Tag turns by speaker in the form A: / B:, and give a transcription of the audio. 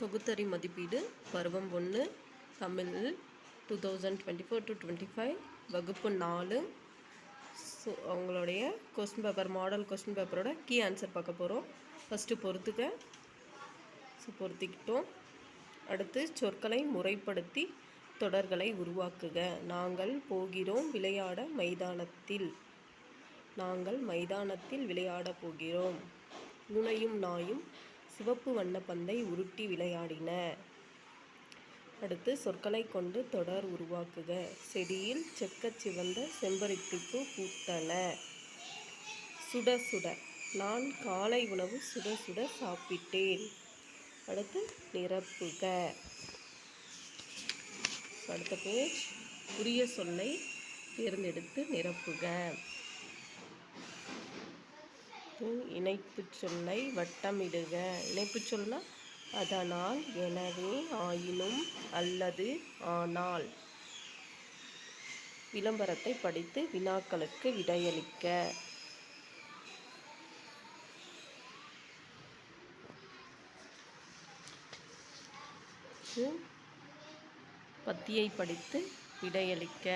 A: தொகுத்தறி மதிப்பீடு பருவம் ஒன்று Tamil two thousand twenty four to twenty five வகுப்பு நாலு. ஸோ அவங்களுடைய கொஸ்டின் பேப்பர் மாடல் கொஸ்டின் பேப்பரோட கீ ஆன்சர் பார்க்க போகிறோம் ஃபஸ்ட்டு பொறுத்துக்க. ஸோ பொருத்திக்கிட்டோம் அடுத்து சொற்களை முறைப்படுத்தி தொடர்களை உருவாக்குக. நாங்கள் போகிறோம் விளையாட மைதானத்தில். நாங்கள் மைதானத்தில் விளையாடப் போகிறோம். பூனையும் நாயும் சிவப்பு வண்ண பந்தை உருட்டி விளையாடின. அடுத்து சொற்களை கொண்டு தொடர் உருவாக்குக. செடியில் செக்கச் சிவந்த செம்பருத்திப்பூ பூத்தன. சுட சுட. நான் காலை உணவு சுட சுட சாப்பிட்டேன். அடுத்து நிரப்புக. அடுத்த பேஜ் உரிய சொல்லை தேர்ந்தெடுத்து நிரப்புக. இணைப்புச் சொல்லை வட்டமிடுக. இணைப்புச் சொல்னா அதனால் எனவே ஆயினும் அல்லது ஆனால் விளம்பரத்தை படித்து வினாக்களுக்கு விடையளிக்க. பத்தியை படித்து விடையளிக்க.